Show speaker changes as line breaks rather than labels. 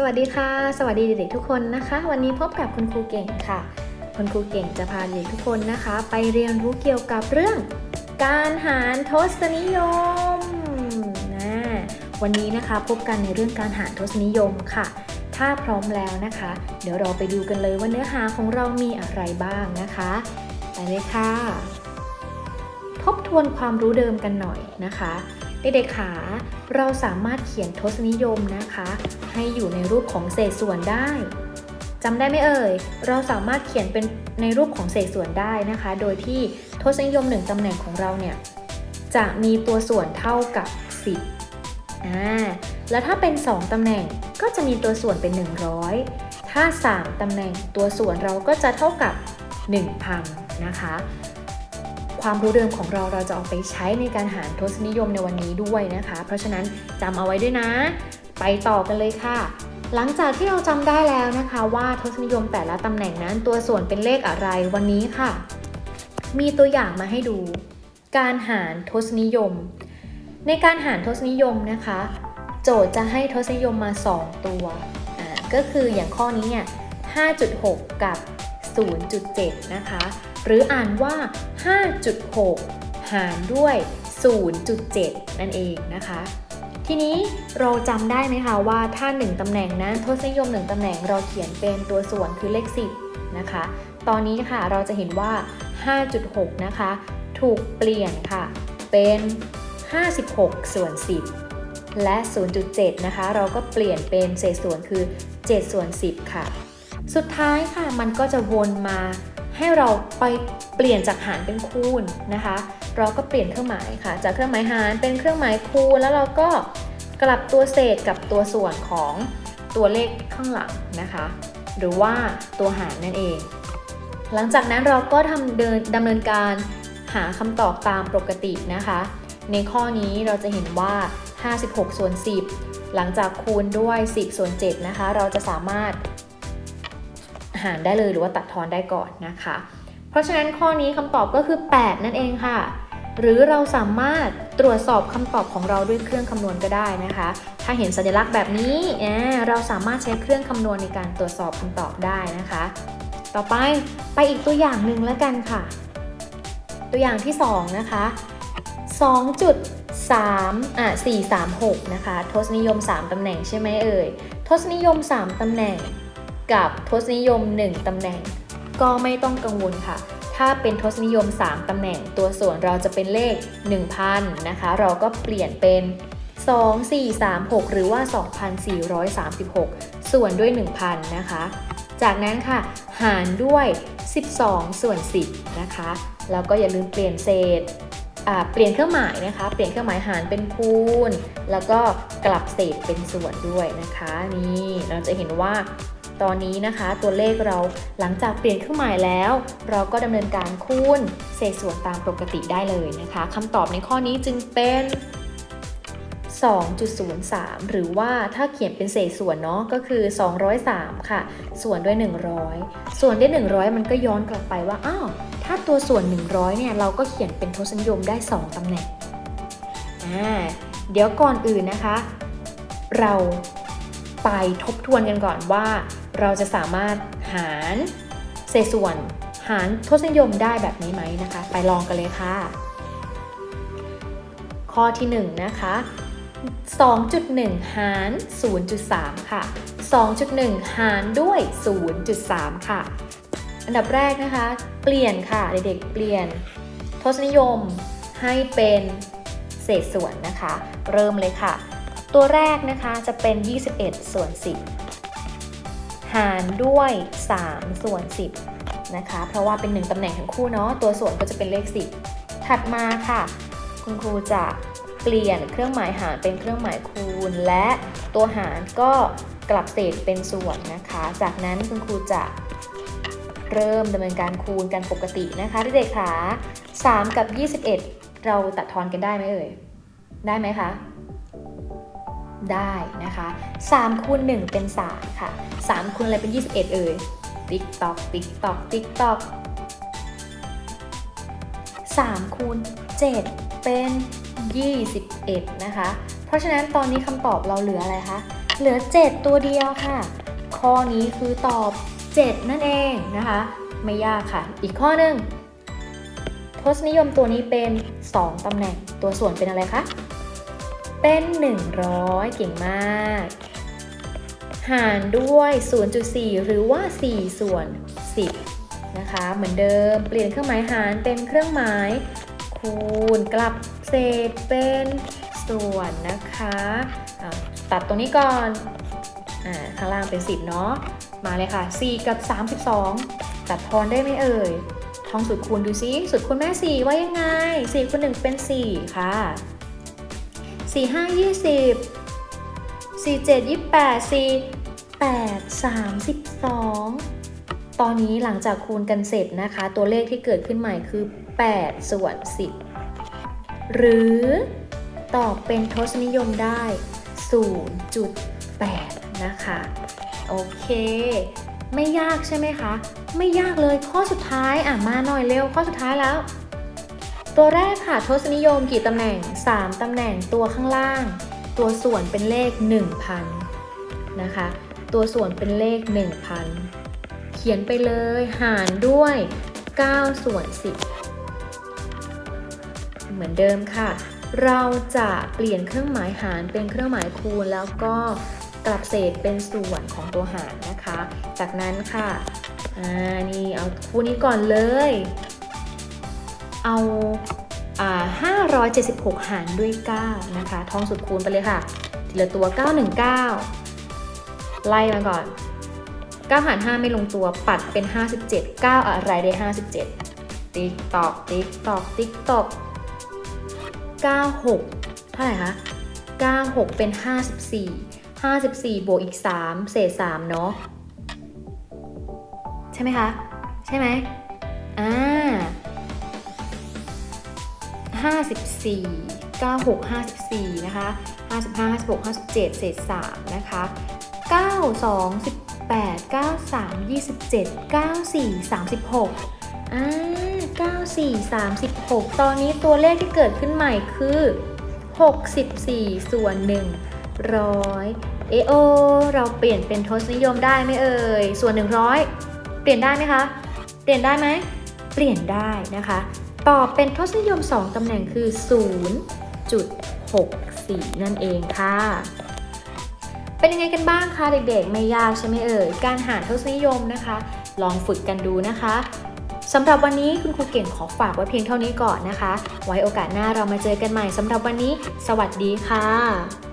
สวัสดีค่ะ สวัสดีเด็กๆทุกคนนะคะ วันนี้พบกับคุณครูเก่งค่ะ คุณครูเก่งจะพาเด็กทุกคนนะคะ ไปเรียนรู้เกี่ยวกับเรื่อง การหารทศนิยมนะวันนี้นะคะพบกันในเรื่องการหารทศนิยมค่ะ ถ้าพร้อมแล้วนะคะ เดี๋ยวเราไปดูกันเลยว่าเนื้อหาของเรามีอะไรบ้างนะคะไปเลยค่ะ ทบทวนความรู้เดิมกันหน่อยนะคะ เด็กๆขาเราสามารถเขียนทศนิยมนะคะ ให้อยู่ในรูปของเศษส่วนได้จำได้ไหมเอ่ย เราสามารถเขียนเป็นในรูปของเศษส่วนได้นะคะ โดยที่ทศนิยมหนึ่งตำแหน่งของเราเนี่ยจะมีตัวส่วนเท่ากับ 10อ่าแล้วถ้าเป็น 2ตำแหน่งก็จะมีตัวส่วนเป็น 100 ถ้า 3ตำแหน่งตัวส่วนเราก็จะเท่ากับ 1,000นะคะ ความรู้เดิมของเราเราจะเอาไปใช้ในการหารทศนิยมในวันนี้ด้วยนะคะ เพราะฉะนั้นจำเอาไว้ด้วยนะ ไปต่อกันเลยค่ะ หลังจากที่เราจำได้แล้วนะคะว่าทศนิยมแต่ละตำแหน่งนั้นตัวส่วนเป็นเลขอะไรวันนี้ค่ะ มีตัวอย่างมาให้ดู การหารทศนิยม ในการหารทศนิยมนะคะ โจทย์จะให้ทศนิยมมา 2 ตัวก็คืออย่างข้อนี้เนี่ย5.6 กับ 0.7 นะคะ หรืออ่านว่า 5.6 หารด้วย 0.7 นั่นเองนะคะ ทีนี้เราจำได้ไหมคะว่าถ้า 1ตำแหน่งนั้นทศนิยม 1ตำแหน่งเราเขียนเป็นตัวส่วนคือเลข 10 นะคะ ตอนนี้ค่ะเราจะเห็นว่า 5.6 นะคะ ถูกเปลี่ยนค่ะ เป็น 56 ส่วน 10 และ 0.7 นะคะ เราก็เปลี่ยนเป็นเศษส่วนคือ7ส่วน10 ค่ะ สุดท้ายค่ะมันก็จะวนมา ให้เราไปเปลี่ยนจากหารเป็นคูณนะคะ เราก็เปลี่ยนเครื่องหมายค่ะ จากเครื่องหมายหารเป็นเครื่องหมายคูณ แล้วเราก็กลับตัวเศษกับตัวส่วนของตัวเลขข้างหลังนะคะ หรือว่าตัวหารนั่นเอง หลังจากนั้นเราก็ทำเดินดำเนินการหาคำตอบตามปกตินะคะ ในข้อนี้เราจะเห็นว่า 56ส่วน10 หลังจากคูณด้วย 10ส่วน7นะคะ เราจะสามารถ หารได้เลยหรือว่าตัดทอนได้ก่อนนะคะ เพราะฉะนั้นข้อนี้คำตอบก็คือ 8 นั่นเองค่ะ หรือเราสามารถตรวจสอบคำตอบของเราด้วยเครื่องคำนวณก็ได้นะคะ ถ้าเห็นสัญลักษณ์แบบนี้อ่าเราสามารถใช้เครื่องคำนวณในการตรวจสอบคำตอบได้นะคะ ต่อไปไปอีกตัวอย่างหนึ่งแล้วกันค่ะ ตัวอย่างที่ 2 นะคะ 2.3อะ436 นะคะ ทศนิยม 3ตำแหน่งใช่ไหมเอ่ย ทศนิยม 3ตำแหน่ง กับทศนิยม 1 ตำแหน่ง ก็ไม่ต้องกังวลค่ะ ถ้าเป็นทศนิยม 3 ตำแหน่ง ตัวส่วนเราจะเป็นเลข 1,000 นะคะ เราก็เปลี่ยนเป็น 2 4 3 6 หรือว่า 2,436 ส่วนด้วย 1,000 นะคะ จากนั้นค่ะ หารด้วย 12 ส่วน 10 นะคะ แล้วก็อย่าลืมเปลี่ยนเศษเปลี่ยนเครื่องหมายนะคะ เปลี่ยนเครื่องหมายหารเป็นคูณ แล้วก็กลับเศษเป็นส่วนด้วยนะคะ นี่เราจะเห็นว่า ตอนนี้นะคะตัวเลขเราหลังจากเปลี่ยนเครื่องหมายแล้ว เราก็ดำเนินการคูณเศษส่วนตามปกติได้เลยนะคะคำตอบในข้อนี้จึงเป็น 2.03 หรือว่าถ้าเขียนเป็นเศษส่วนเนาะก็คือ 203 ค่ะ ส่วนด้วย 100 ส่วนด้วย 100 มันก็ย้อนกลับไปว่า อ้าว ถ้าตัวส่วน 100 เนี่ย เราก็เขียนเป็นทศนิยมได้ 2ตำแหน่ง อ่า เดี๋ยวก่อนอื่นนะคะ เรา ไปทบทวนกันก่อนว่า เราจะสามารถหารเศษส่วน หารทศนิยมได้แบบนี้ไหมนะคะ ไปลองกันเลยค่ะ ข้อที่1นะคะ2.1 หาร 0.3 ค่ะ 2.1 หารด้วย 0.3 ค่ะ อันดับแรกนะคะ เปลี่ยนค่ะ เด็กๆ เปลี่ยน ทศนิยมให้เป็นเศษส่วนนะคะ เริ่มเลยค่ะ ตัวแรกนะคะจะเป็น 21 ส่วน 10 หารด้วย 3 ส่วน 10 นะคะ เพราะว่าเป็น 1ตำแหน่งทั้งคู่เนาะ ตัวส่วนก็จะเป็นเลข 10 ถัดมาค่ะ คุณครูจะเปลี่ยนเครื่องหมายหารเป็นเครื่องหมายคูณ และตัวหารก็กลับเศษเป็นส่วนนะคะ จากนั้นคุณครูจะเริ่มดำเนินการคูณกันปกตินะคะเด็กๆค่ะ3กับ 21 เราตัดทอนกันได้ไหมเอ่ย ได้ไหมคะ ได้นะคะ 3คูณ1เป็น 3 ค่ะ 3คูณอะไรเป็น 21 เอ่ย ติ๊กตอก ติ๊กตอก ติ๊กตอก3คูณ7เป็น 21 นะคะ เพราะฉะนั้นตอนนี้คำตอบเราเหลืออะไรคะ เหลือ 7 ตัวเดียวค่ะ ข้อนี้คือตอบ 7 นั่นเองนะคะ ไม่ยากค่ะ อีกข้อหนึ่งทศนิยมตัวนี้เป็น 2ตำแหน่ง ตัวส่วนเป็นอะไรคะ เป็น 100 เก่งมาก หารด้วย 0.4 หรือว่า 4 ส่วน 10 นะคะ เหมือนเดิม เปลี่ยนเครื่องหมายหารเป็นเครื่องหมาย คูณกลับเศษเป็นส่วนนะคะะตัดตรงนี้ก่อนอข้างล่างเป็น 10 เนาะ มาเลยค่ะ 4 กับ 32 ตัดทอนได้ไหมเอ่ยท่องสูตรคูณดูซิสูตรคูณแม่ 4 ว่ายังไง 4คูณ1เป็น 4 ค่ะ 4 5 20 4 7 28 4 8 32 ตอนนี้หลังจากคูณกันเสร็จนะคะ ตัวเลขที่เกิดขึ้นใหม่คือ 8 ส่วน 10 หรือตอบเป็นทศนิยมได้ 0.8 นะคะ โอเค ไม่ยากใช่ไหมคะ ไม่ยากเลยข้อสุดท้ายอะมาหน่อยเร็วข้อสุดท้ายแล้ว ตัวแรกค่ะทศนิยมกี่ตำแหน่ง 3 ตำแหน่งตัวข้างล่าง ตัวส่วนเป็นเลข 1,000 นะคะ ตัวส่วนเป็นเลข 1,000 เขียนไปเลยหารด้วย 9 ส่วน 10 เหมือนเดิมค่ะ เราจะเปลี่ยนเครื่องหมายหารเป็นเครื่องหมายคูณแล้วก็กลับเศษเป็นส่วนของตัวหารนะคะ จากนั้นค่ะ อ่า นี่เอาคู่นี้ก่อนเลย เอาอา576 หารด้วย 9 นะคะ ท่องสุดคูณไปเลยค่ะ ทีละตัว 919 ไล่มาก่อน 9 หาร 5 ไม่ลงตัว ปัดเป็น 57 9 อะไรได้ 57 ติ๊กตอก ติ๊กตอก ติ๊กตอก 96 เท่าไหร่คะ 96 เป็น 54 54 บวกอีก 3 เศษ 3 เนาะ ใช่ไหมคะ ใช่ไหมอ่า 54 96 54 นะคะ 55 56 57 เศษ 3 นะคะ 92 18 93 27 94 36อ่า94 36 ตอนนี้ตัวเลขที่เกิดขึ้นใหม่คือ 64 ส่วน 100 เอโอ เราเปลี่ยนเป็นทศนิยมได้ไหมเอ่ย ส่วน 100 เปลี่ยนได้ไหมคะ เปลี่ยนได้ไหม เปลี่ยนได้นะคะ ตอบเป็นทศนิยม 2 ตำแหน่งคือ 0.64 นั่นเองค่ะ เป็นยังไงกันบ้างคะเด็กๆ ไม่ยากใช่ไหมเอ่ย การหารทศนิยมนะคะ ลองฝึกกันดูนะคะสำหรับวันนี้คุณครูเก่งขอฝากไว้เพียงเท่านี้ก่อนนะคะ ไว้โอกาสหน้าเรามาเจอกันใหม่สำหรับวันนี้ สวัสดีค่ะ